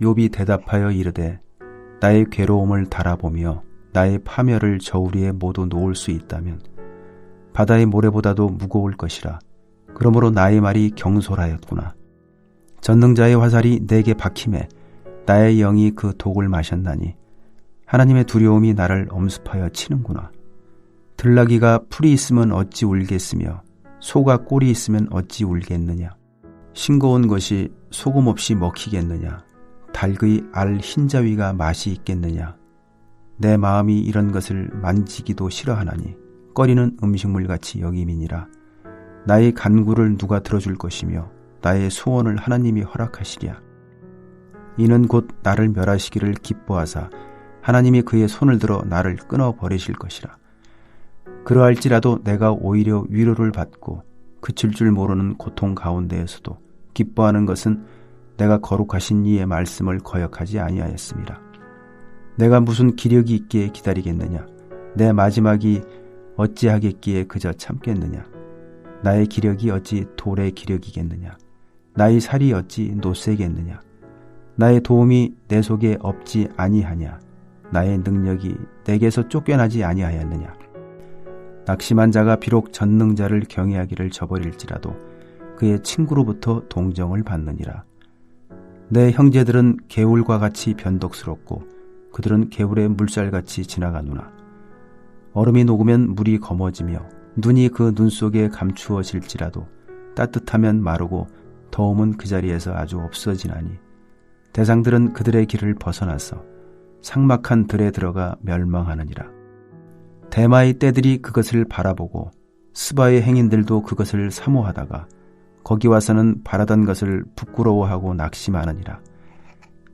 욥이 대답하여 이르되 나의 괴로움을 달아보며 나의 파멸을 저우리에 모두 놓을 수 있다면 바다의 모래보다도 무거울 것이라. 그러므로 나의 말이 경솔하였구나. 전능자의 화살이 내게 박힘에 나의 영이 그 독을 마셨나니 하나님의 두려움이 나를 엄습하여 치는구나. 들나귀가 풀이 있으면 어찌 울겠으며 소가 꼴이 있으면 어찌 울겠느냐. 싱거운 것이 소금 없이 먹히겠느냐. 닭의 알 흰자위가 맛이 있겠느냐. 내 마음이 이런 것을 만지기도 싫어하나니 꺼리는 음식물 같이 여김이니라. 나의 간구를 누가 들어줄 것이며 나의 소원을 하나님이 허락하시랴. 이는 곧 나를 멸하시기를 기뻐하사 하나님이 그의 손을 들어 나를 끊어 버리실 것이라. 그러할지라도 내가 오히려 위로를 받고 그칠 줄 모르는 고통 가운데에서도 기뻐하는 것은 내가 거룩하신 이의 말씀을 거역하지 아니하였습니다. 내가 무슨 기력이 있기에 기다리겠느냐? 내 마지막이 어찌하겠기에 그저 참겠느냐? 나의 기력이 어찌 돌의 기력이겠느냐? 나의 살이 어찌 노쇠겠느냐? 나의 도움이 내 속에 없지 아니하냐? 나의 능력이 내게서 쫓겨나지 아니하였느냐? 낙심한 자가 비록 전능자를 경외하기를 저버릴지라도 그의 친구로부터 동정을 받느니라. 내 형제들은 개울과 같이 변덕스럽고 그들은 개울의 물살같이 지나가누나. 얼음이 녹으면 물이 검어지며 눈이 그 눈 속에 감추어질지라도 따뜻하면 마르고 더움은 그 자리에서 아주 없어지나니 대상들은 그들의 길을 벗어나서 상막한 들에 들어가 멸망하느니라. 대마의 떼들이 그것을 바라보고 스바의 행인들도 그것을 사모하다가 거기 와서는 바라던 것을 부끄러워하고 낙심하느니라.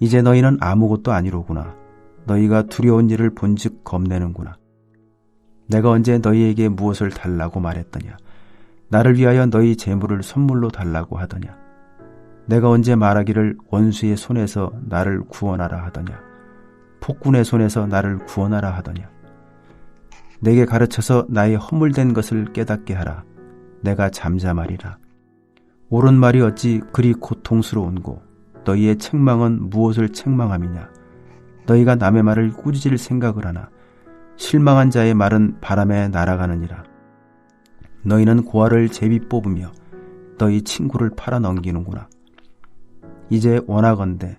이제 너희는 아무것도 아니로구나. 너희가 두려운 일을 본즉 겁내는구나. 내가 언제 너희에게 무엇을 달라고 말했더냐? 나를 위하여 너희 재물을 선물로 달라고 하더냐? 내가 언제 말하기를 원수의 손에서 나를 구원하라 하더냐? 폭군의 손에서 나를 구원하라 하더냐? 내게 가르쳐서 나의 허물된 것을 깨닫게 하라. 내가 잠잠하리라. 옳은 말이 어찌 그리 고통스러운고 너희의 책망은 무엇을 책망함이냐? 너희가 남의 말을 꾸짖을 생각을 하나 실망한 자의 말은 바람에 날아가느니라. 너희는 고아를 제비 뽑으며 너희 친구를 팔아 넘기는구나. 이제 원하건대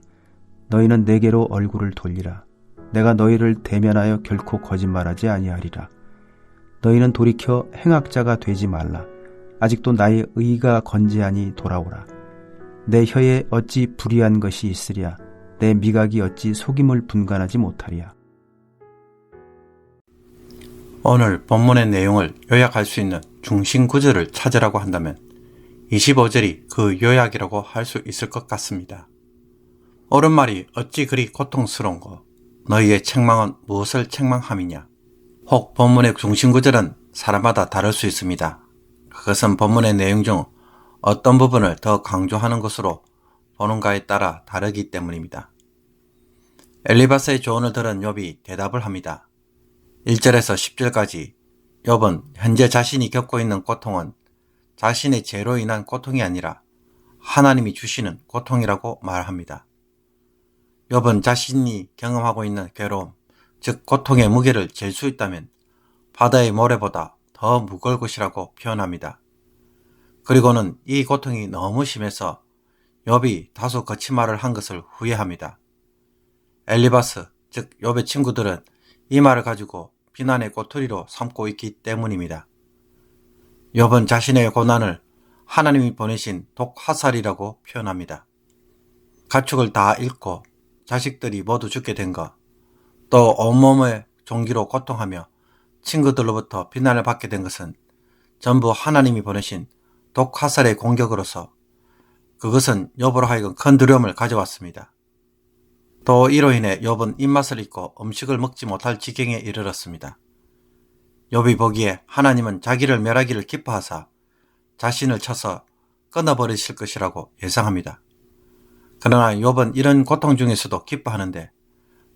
너희는 내게로 얼굴을 돌리라. 내가 너희를 대면하여 결코 거짓말하지 아니하리라. 너희는 돌이켜 행악자가 되지 말라. 아직도 나의 의가 건재하니 돌아오라. 내 혀에 어찌 불의한 것이 있으랴. 내 미각이 어찌 속임을 분간하지 못하리야. 오늘 본문의 내용을 요약할 수 있는 중심 구절을 찾으라고 한다면 25절이 그 요약이라고 할 수 있을 것 같습니다. 옳은 말이 어찌 그리 고통스러운고 너희의 책망은 무엇을 책망함이냐? 혹 본문의 중심 구절은 사람마다 다를 수 있습니다. 그것은 본문의 내용 중 어떤 부분을 더 강조하는 것으로 보는가에 따라 다르기 때문입니다. 엘리바스의 조언을 들은 욥이 대답을 합니다. 1절에서 10절까지 욥은 현재 자신이 겪고 있는 고통은 자신의 죄로 인한 고통이 아니라 하나님이 주시는 고통이라고 말합니다. 욥은 자신이 경험하고 있는 괴로움, 즉 고통의 무게를 잴 수 있다면 바다의 모래보다 더 무거울 것이라고 표현합니다. 그리고는 이 고통이 너무 심해서 욥이 다소 거친 말을 한 것을 후회합니다. 엘리바스, 즉 욥의 친구들은 이 말을 가지고 비난의 꼬투리로 삼고 있기 때문입니다. 욥은 자신의 고난을 하나님이 보내신 독화살이라고 표현합니다. 가축을 다 잃고 자식들이 모두 죽게 된 것, 또 온몸의 종기로 고통하며 친구들로부터 비난을 받게 된 것은 전부 하나님이 보내신 독화살의 공격으로서 그것은 욥으로 하여금 큰 두려움을 가져왔습니다. 또 이로 인해 욥은 입맛을 잃고 음식을 먹지 못할 지경에 이르렀습니다. 욥이 보기에 하나님은 자기를 멸하기를 기뻐하사 자신을 쳐서 끊어버리실 것이라고 예상합니다. 그러나 욥은 이런 고통 중에서도 기뻐하는데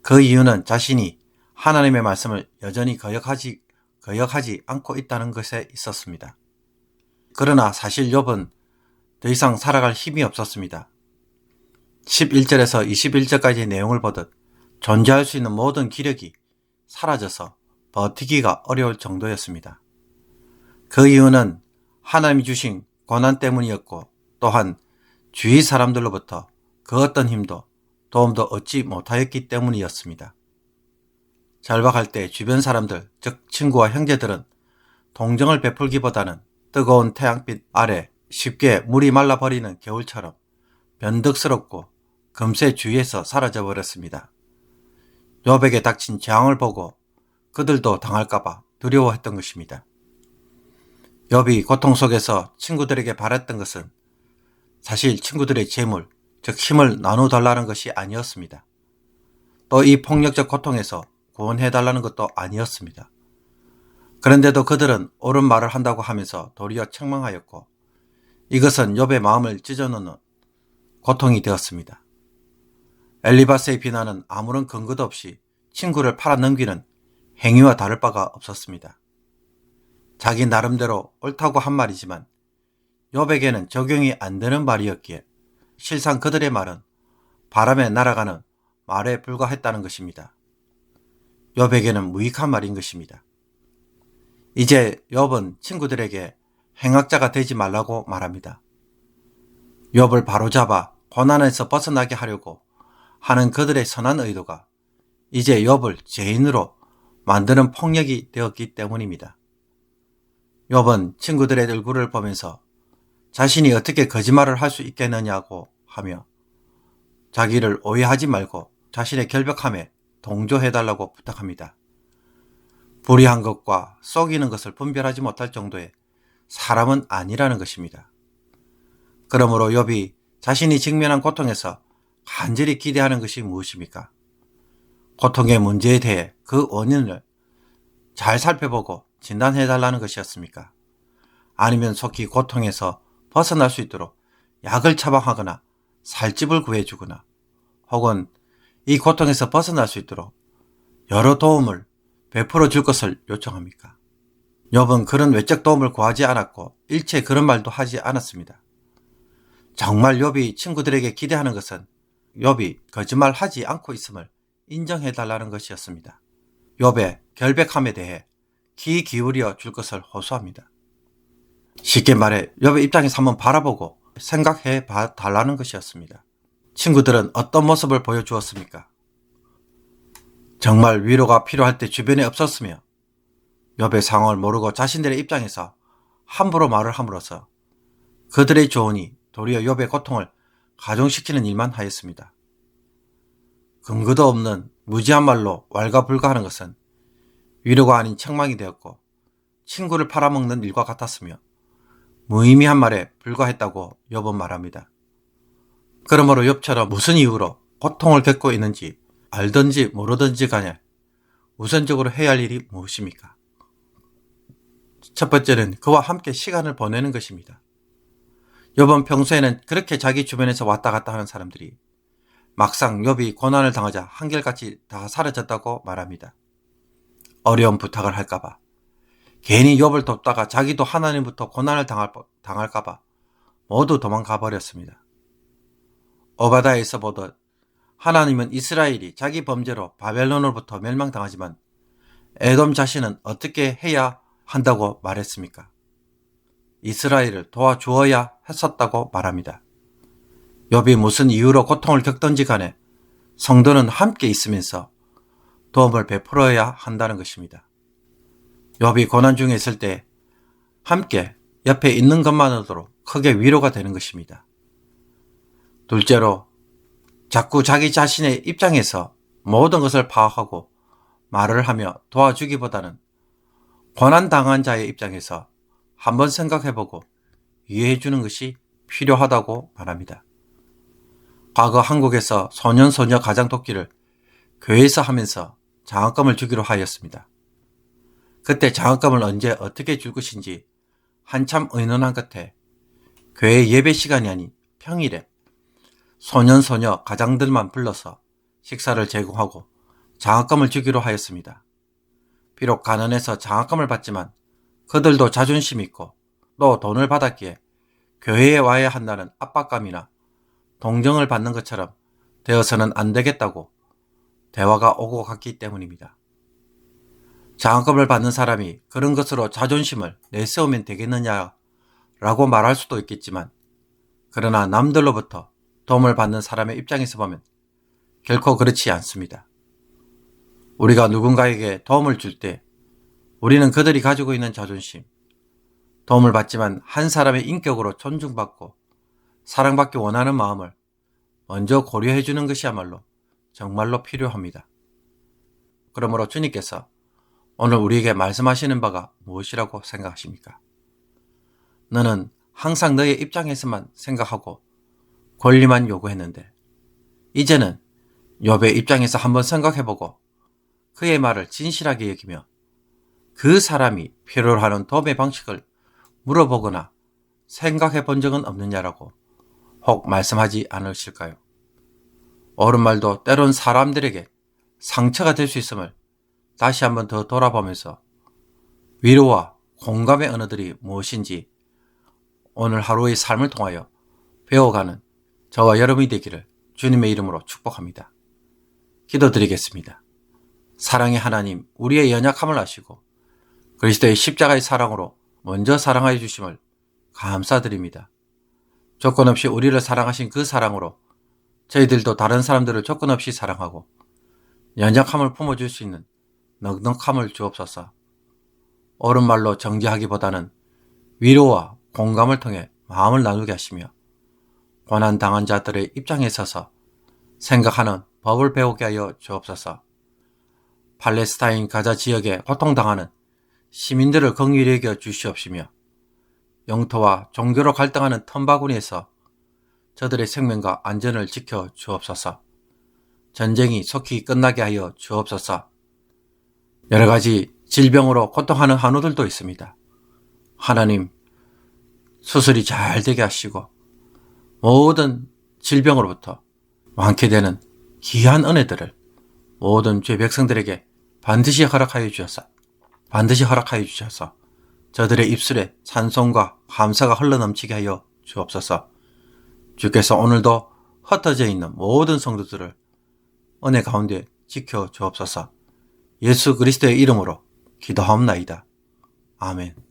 그 이유는 자신이 하나님의 말씀을 여전히 거역하지, 거역하지 않고 있다는 것에 있었습니다. 그러나 사실 욥은 더 이상 살아갈 힘이 없었습니다. 11절에서 21절까지의 내용을 보듯 존재할 수 있는 모든 기력이 사라져서 버티기가 어려울 정도였습니다. 그 이유는 하나님이 주신 고난 때문이었고 또한 주위 사람들로부터 그 어떤 힘도 도움도 얻지 못하였기 때문이었습니다. 절박할 때 주변 사람들, 즉 친구와 형제들은 동정을 베풀기보다는 뜨거운 태양빛 아래 쉽게 물이 말라버리는 겨울처럼 변덕스럽고 금세 주위에서 사라져 버렸습니다. 요백에 닥친 재앙을 보고 그들도 당할까봐 두려워했던 것입니다. 욥이 고통 속에서 친구들에게 바랬던 것은 사실 친구들의 재물, 즉 힘을 나눠달라는 것이 아니었습니다. 또 이 폭력적 고통에서 구원해달라는 것도 아니었습니다. 그런데도 그들은 옳은 말을 한다고 하면서 도리어 책망하였고 이것은 욥의 마음을 찢어놓는 고통이 되었습니다. 엘리바스의 비난은 아무런 근거도 없이 친구를 팔아넘기는 행위와 다를 바가 없었습니다. 자기 나름대로 옳다고 한 말이지만 욥에게는 적용이 안 되는 말이었기에 실상 그들의 말은 바람에 날아가는 말에 불과했다는 것입니다. 욥에게는 무익한 말인 것입니다. 이제 욥은 친구들에게 행악자가 되지 말라고 말합니다. 욥을 바로잡아 고난에서 벗어나게 하려고 하는 그들의 선한 의도가 이제 욥을 죄인으로 만드는 폭력이 되었기 때문입니다. 욥은 친구들의 얼굴을 보면서 자신이 어떻게 거짓말을 할 수 있겠느냐고 하며 자기를 오해하지 말고 자신의 결벽함에 동조해달라고 부탁합니다. 불의한 것과 속이는 것을 분별하지 못할 정도의 사람은 아니라는 것입니다. 그러므로 욥이 자신이 직면한 고통에서 간절히 기대하는 것이 무엇입니까? 고통의 문제에 대해 그 원인을 잘 살펴보고 진단해 달라는 것이었습니까? 아니면 속히 고통에서 벗어날 수 있도록 약을 처방하거나 살집을 구해주거나 혹은 이 고통에서 벗어날 수 있도록 여러 도움을 베풀어 줄 것을 요청합니까? 욥은 그런 외적 도움을 구하지 않았고 일체 그런 말도 하지 않았습니다. 정말 욥이 친구들에게 기대하는 것은 욥이 거짓말하지 않고 있음을 인정해 달라는 것이었습니다. 욥의 결백함에 대해 귀 기울여 줄 것을 호소합니다. 쉽게 말해 욥의 입장에서 한번 바라보고 생각해 봐 달라는 것이었습니다. 친구들은 어떤 모습을 보여주었습니까? 정말 위로가 필요할 때 주변에 없었으며 욥의 상황을 모르고 자신들의 입장에서 함부로 말을 함으로써 그들의 조언이 도리어 욥의 고통을 가중시키는 일만 하였습니다. 근거도 없는 무지한 말로 왈가불가하는 것은 위로가 아닌 책망이 되었고 친구를 팔아먹는 일과 같았으며 무의미한 말에 불과했다고 욥은 말합니다. 그러므로 욥처럼 무슨 이유로 고통을 겪고 있는지 알든지 모르든지 간에 우선적으로 해야 할 일이 무엇입니까? 첫 번째는 그와 함께 시간을 보내는 것입니다. 욥은 평소에는 그렇게 자기 주변에서 왔다 갔다 하는 사람들이 막상 욥이 고난을 당하자 한결같이 다 사라졌다고 말합니다. 어려운 부탁을 할까봐 괜히 욥을 돕다가 자기도 하나님부터 고난을 당할, 당할까봐 모두 도망가 버렸습니다. 오바다에서 보듯 하나님은 이스라엘이 자기 범죄로 바벨론으로부터 멸망당하지만 에돔 자신은 어떻게 해야 한다고 말했습니까? 이스라엘을 도와주어야 했었다고 말합니다. 욥이 무슨 이유로 고통을 겪던지 간에 성도는 함께 있으면서 도움을 베풀어야 한다는 것입니다. 욥이 고난 중에 있을 때 함께 옆에 있는 것만으로도 크게 위로가 되는 것입니다. 둘째로 자꾸 자기 자신의 입장에서 모든 것을 파악하고 말을 하며 도와주기보다는 고난당한 자의 입장에서 한번 생각해보고 이해해주는 것이 필요하다고 말합니다. 과거 한국에서 소년소녀 가장돕기를 교회에서 하면서 장학금을 주기로 하였습니다. 그때 장학금을 언제 어떻게 줄 것인지 한참 의논한 끝에 교회 예배 시간이 아닌 평일에 소년소녀 가장들만 불러서 식사를 제공하고 장학금을 주기로 하였습니다. 비록 가난해서 장학금을 받지만 그들도 자존심 있고 또 돈을 받았기에 교회에 와야 한다는 압박감이나 동정을 받는 것처럼 되어서는 안 되겠다고 대화가 오고 갔기 때문입니다. 장학금을 받는 사람이 그런 것으로 자존심을 내세우면 되겠느냐 라고 말할 수도 있겠지만 그러나 남들로부터 도움을 받는 사람의 입장에서 보면 결코 그렇지 않습니다. 우리가 누군가에게 도움을 줄 때 우리는 그들이 가지고 있는 자존심, 도움을 받지만 한 사람의 인격으로 존중받고 사랑받기 원하는 마음을 먼저 고려해 주는 것이야말로 정말로 필요합니다. 그러므로 주님께서 오늘 우리에게 말씀하시는 바가 무엇이라고 생각하십니까? 너는 항상 너의 입장에서만 생각하고 권리만 요구했는데 이제는 욥의 입장에서 한번 생각해보고 그의 말을 진실하게 여기며 그 사람이 필요로 하는 도움의 방식을 물어보거나 생각해 본 적은 없느냐라고 혹 말씀하지 않으실까요? 옳은 말도 때론 사람들에게 상처가 될 수 있음을 다시 한번 더 돌아보면서 위로와 공감의 언어들이 무엇인지 오늘 하루의 삶을 통하여 배워가는 저와 여러분이 되기를 주님의 이름으로 축복합니다. 기도드리겠습니다. 사랑의 하나님, 우리의 연약함을 아시고 그리스도의 십자가의 사랑으로 먼저 사랑하여 주심을 감사드립니다. 조건 없이 우리를 사랑하신 그 사랑으로 저희들도 다른 사람들을 조건 없이 사랑하고 연약함을 품어줄 수 있는 넉넉함을 주옵소서. 옳은 말로 정지하기보다는 위로와 공감을 통해 마음을 나누게 하시며 고난 당한 자들의 입장에 서서 생각하는 법을 배우게 하여 주옵소서. 팔레스타인 가자 지역에 고통당하는 시민들을 긍휼히 여겨 주시옵시며 영토와 종교로 갈등하는 텀바구니에서 저들의 생명과 안전을 지켜 주옵소서. 전쟁이 속히 끝나게 하여 주옵소서. 여러 가지 질병으로 고통하는 한우들도 있습니다. 하나님, 수술이 잘 되게 하시고 모든 질병으로부터 완쾌 되는 귀한 은혜들을 모든 죄 백성들에게 반드시 허락하여 주셔서 반드시 허락하여 주셔서 저들의 입술에 찬송과 감사가 흘러넘치게 하여 주옵소서. 주께서 오늘도 흩어져 있는 모든 성도들을 은혜 가운데 지켜 주옵소서. 예수 그리스도의 이름으로 기도하옵나이다. 아멘.